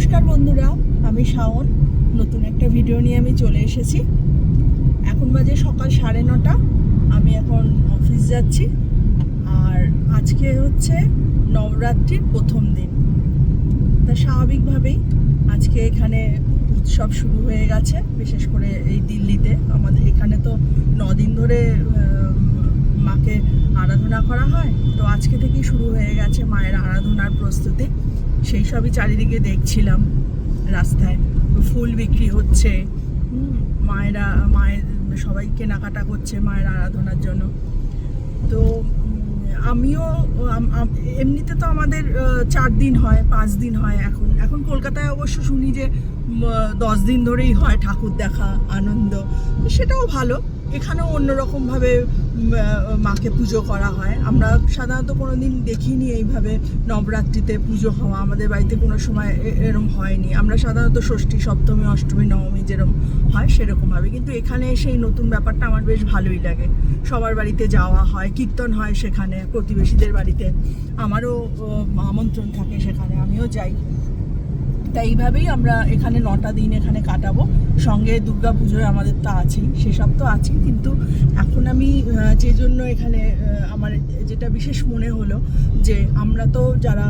নমস্কার বন্ধুরা, আমি শাওন। নতুন একটা ভিডিও নিয়ে আমি চলে এসেছি। এখন বাজে সকাল সাড়ে নটা, আমি এখন অফিস যাচ্ছি। আর আজকে হচ্ছে নবরাত্রির প্রথম দিন। তা স্বাভাবিকভাবেই আজকে এখানে উৎসব শুরু হয়ে গেছে, বিশেষ করে এই দিল্লিতে। আমাদের এখানে তো নদিন ধরে মাকে আরাধনা করা হয়। তো থেকেই শুরু হয়ে গেছে মায়ের আরাধনার প্রস্তুতি। সেই সবই চারিদিকে দেখছিলাম রাস্তায়। ফুল বিক্রি হচ্ছে। মায়েরা, মায়ের, সবাই কেনাকাটা করছে মায়ের আরাধনার জন্য। তো আমিও, আম- আম- এমনিতে তো আমাদের চার দিন হয়, পাঁচ দিন হয় এখন। এখন কলকাতায় অবশ্য শুনি যে দশ দিন ধরেই হয় ঠাকুর দেখা, আনন্দ। সেটাও ভালো। এখানেও অন্যরকমভাবে মাকে পুজো করা হয়। আমরা সাধারণত কোনো দিন দেখিনি এইভাবে নবরাত্রিতে পুজো হওয়া। আমাদের বাড়িতে কোনো সময় এরম হয়নি। আমরা সাধারণত ষষ্ঠী, সপ্তমী, অষ্টমী, নবমী যেরকম হয় সেরকমভাবে। কিন্তু এখানে এসে এই নতুন ব্যাপারটা আমার বেশ ভালোই লাগে। সবার বাড়িতে যাওয়া হয়, কীর্তন হয় সেখানে, প্রতিবেশীদের বাড়িতে। আমারও আমন্ত্রণ থাকে সেখানে। আমিও যাই। তাই এইভাবেই আমরা এখানে নটা দিন এখানে কাটাবো। সঙ্গে দুর্গা পুজোয় আমাদের তো আছেই, সেসব তো আছেই। কিন্তু এখন আমি যে জন্য এখানে আমার যেটা বিশেষ মনে হলো যে আমরা তো যারা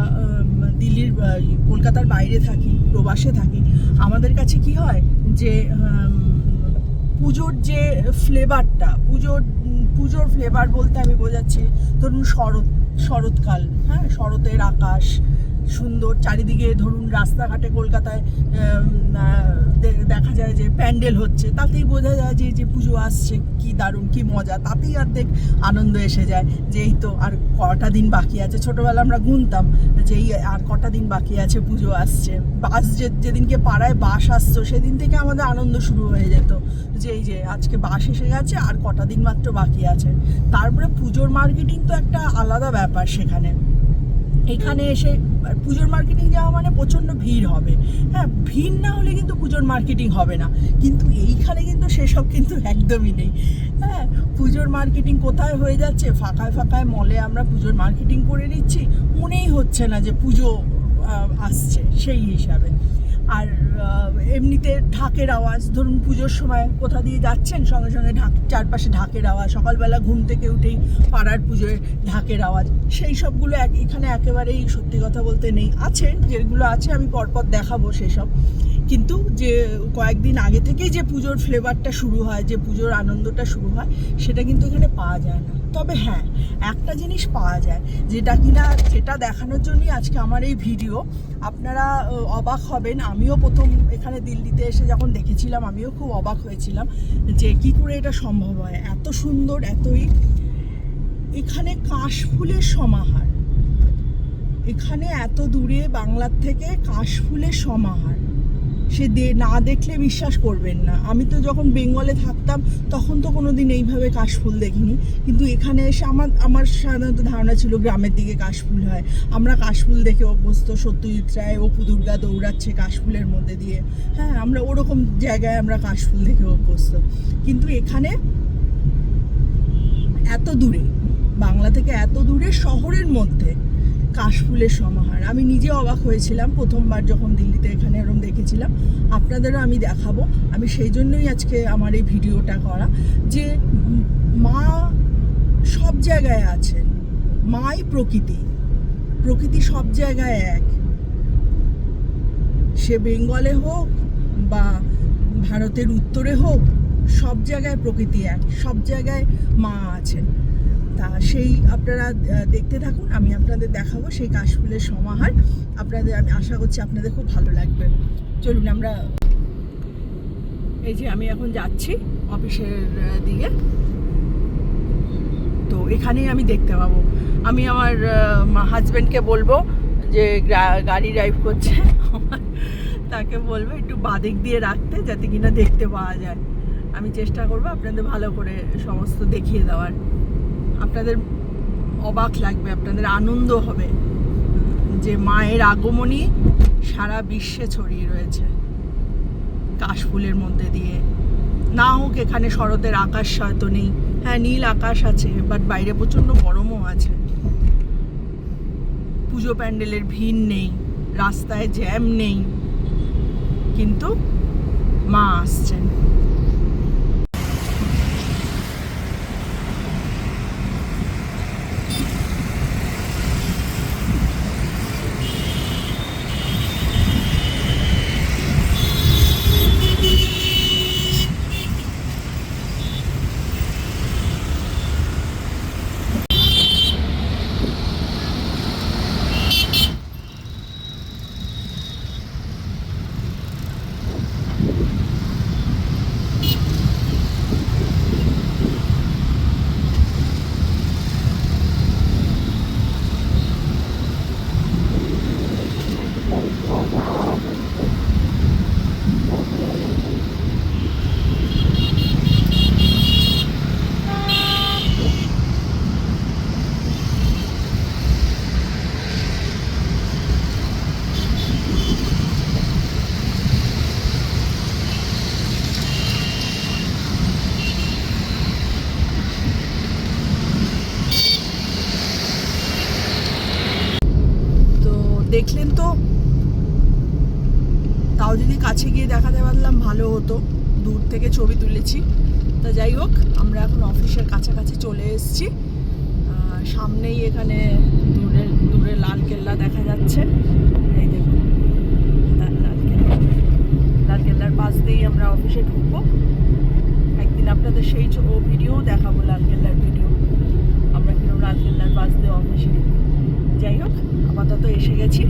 দিল্লির কলকাতার বাইরে থাকি, প্রবাসে থাকি, আমাদের কাছে কি হয় যে পুজোর যে ফ্লেভারটা পুজোর পুজোর ফ্লেভার বলতে আমি বোঝাচ্ছি, ধরুন শরৎ, শরৎকাল হ্যাঁ? শরতের আকাশ সুন্দর। চারিদিকে ধরুন রাস্তাঘাটে কলকাতায় দেখা যায় যে প্যান্ডেল হচ্ছে। তাতেই বোঝা যায় যে যে পুজো আসছে, কি দারুণ, কি মজা। তাতেই অর্ধেক আনন্দ এসে যায় যে, এই তো আর কটা দিন বাকি আছে। ছোটোবেলা আমরা গুনতাম যে, এই আর কটা দিন বাকি আছে, পুজো আসছে। বাস যে, যেদিনকে পাড়ায় বাস আসতো, সেদিন থেকে আমাদের আনন্দ শুরু হয়ে যেত যে, এই যে আজকে বাস এসে গেছে, আর কটা দিন মাত্র বাকি আছে। তারপরে পুজোর মার্কেটিং তো একটা আলাদা ব্যাপার সেখানে। এখানে এসে পুজোর মার্কেটিং যাওয়া মানে প্রচণ্ড ভিড় হবে। হ্যাঁ ভিড় না হলে কিন্তু পুজোর মার্কেটিং হবে না। কিন্তু এইখানে কিন্তু সেসব কিন্তু একদমই নেই। হ্যাঁ পুজোর মার্কেটিং কোথায় হয়ে যাচ্ছে? ফাঁকায় ফাঁকায় মলে আমরা পুজোর মার্কেটিং করে নিচ্ছি। মনেই হচ্ছে না যে পুজো আসছে সেই হিসাবে। আর এমনিতে ঢাকের আওয়াজ, ধরুন পুজোর সময় কোথা দিয়ে যাচ্ছেন, সঙ্গে সঙ্গে ঢাক, চারপাশে ঢাকের আওয়াজ, সকালবেলা ঘুম থেকে উঠেই পাড়ার পুজোয় ঢাকের আওয়াজ, সেই সবগুলো এক, এখানে একেবারেই সত্যি কথা বলতে নেই, আছে, যেগুলো আছে আমি পরপর দেখাবো সেসব। কিন্তু যে কয়েকদিন আগে থেকেই যে পুজোর ফ্লেভারটা শুরু হয়, যে পুজোর আনন্দটা শুরু হয়, সেটা কিন্তু এখানে পাওয়া যায় না। তবে হ্যাঁ একটা জিনিস পাওয়া যায়, যেটা কিনা সেটা দেখানোর জন্যই আজকে আমার এই ভিডিও। আপনারা অবাক হবেন, আমিও প্রথম এখানে দিল্লিতে এসে যখন দেখেছিলাম, আমিও খুব অবাক হয়েছিলাম যে কি করে এটা সম্ভব হয়। এত সুন্দর, এতই এখানে কাশফুলের সমাহার। এখানে এত দূরে বাংলার থেকে কাশফুলের সমাহার। সে না দেখলে বিশ্বাস করবেন না। আমি তো যখন বেঙ্গলে থাকতাম, তখন তো কোনো দিন এইভাবে কাশফুল দেখিনি। কিন্তু এখানে এসে আমার আমার সাধারণত ধারণা ছিল গ্রামের দিকে কাশফুল হয়। আমরা কাশফুল দেখে অভ্যস্ত সত্যজিৎ রায় অপু দুর্গা দৌড়াচ্ছে কাশফুলের মধ্যে দিয়ে। হ্যাঁ আমরা ওরকম জায়গায় আমরা কাশফুল দেখে অভ্যস্ত। কিন্তু এখানে এত দূরে, বাংলা থেকে এত দূরে শহরের মধ্যে কাশফুলের সমাহার। আমি নিজে অবাক হয়েছিলাম প্রথমবার যখন দিল্লিতে এখানে এরম দেখেছিলাম। আপনাদেরও আমি দেখাবো। আমি সেই জন্যই আজকে আমার এই ভিডিওটা করা যে মা সব জায়গায় আছেন। মাই প্রকৃতি। প্রকৃতি সব জায়গায় এক। সে বেঙ্গলে হোক বা ভারতের উত্তরে হোক সব জায়গায় প্রকৃতি এক, সব জায়গায় মা আছেন। তা সেই আপনারা দেখতে থাকুন, আমি আপনাদের দেখাবো সেই কাশফুলের সমাহার। আপনাদের আমি আশা করছি আপনাদের খুব ভালো লাগবে। চলুন আমরা, এই যে আমি এখন যাচ্ছি অফিসের দিকে। তো এখানেই আমি দেখতে পাবো। আমি আমার হাজব্যান্ডকে বলব যে গাড়ি ড্রাইভ করছে। তাকে বলব একটু বাদিক দিয়ে রাখতে যাতে কিনা দেখতে পাওয়া যায়। আমি চেষ্টা করব আপনাদের ভালো করে সমস্ত দেখিয়ে দেওয়ার। আপনাদের অবাক লাগবে, আপনাদের আনন্দ হবে যে মায়ের আগমনই সারা বিশ্বে ছড়িয়ে রয়েছে। কাশফুলের মধ্যে দিয়ে। না হোক এখানে শরতের আকাশ হয়তো নেই। হ্যাঁ নীল আকাশ আছে বাট বাইরে প্রচণ্ড গরমও আছে। পুজো প্যান্ডেলের ভিড় নেই, রাস্তায় জ্যাম নেই। কিন্তু মা আসছেন। তো তাও যদি কাছে গিয়ে দেখাতে পারলাম, ভালো হতো। দূর থেকে ছবি তুলেছি। তা যাই হোক, আমরা এখন অফিসের কাছাকাছি চলে এসেছি। সামনেই এখানে দূরে দূরে লাল কেল্লা দেখা যাচ্ছে। এই দেখুন, লাল লাল কেল্লা। লাল কেল্লার পাশ দিয়েই আমরা অফিসে ঢুকবো। একদিন আপনাদের সেই ভিডিও দেখাবো, লাল কেল্লার ভিডিও। আমরা কীরকম লাল কেল্লার পাশ দিয়ে অফিসে ঢুকি যাই হোক আপাতত এসে গেছি।